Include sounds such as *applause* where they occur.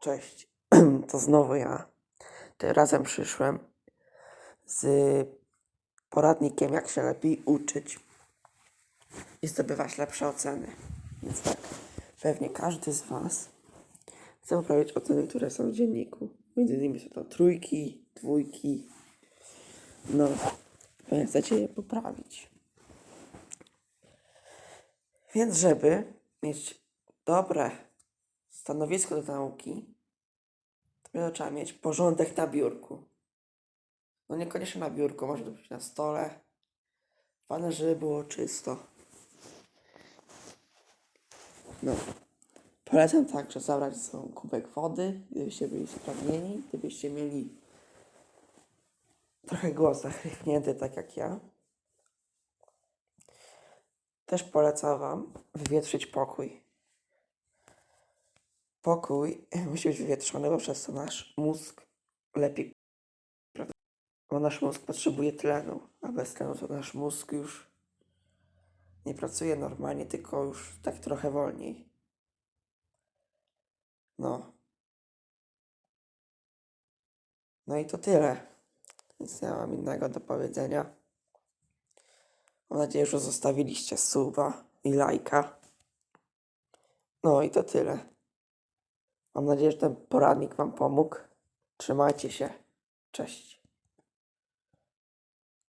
Cześć, *clears throat* to znowu ja. Tym razem przyszłem z poradnikiem, jak się lepiej uczyć i zdobywać lepsze oceny. Więc tak, pewnie każdy z Was chce poprawić oceny, które są w dzienniku. Między innymi są to trójki, dwójki. No, pewnie chcecie je poprawić. Więc żeby mieć dobre stanowisko do nauki, to trzeba mieć porządek na biurku. No niekoniecznie na biurku, może to być na stole. Ważne, żeby było czysto. No. Polecam także zabrać ze sobą kubek wody, gdybyście byli spragnieni, gdybyście mieli trochę głos zachrypnięty, tak jak ja. Też polecam Wam wywietrzyć pokój. Pokój *clears throat* musi być wywietrzony, bo przez to nasz mózg lepiej. prawda? Bo nasz mózg potrzebuje tlenu, a bez tlenu to nasz mózg już nie pracuje normalnie, tylko już tak trochę wolniej. No. No i to tyle. Nic nie mam innego do powiedzenia. Mam nadzieję, że zostawiliście suba i lajka. No i to tyle. Mam nadzieję, że ten poradnik Wam pomógł. Trzymajcie się. Cześć.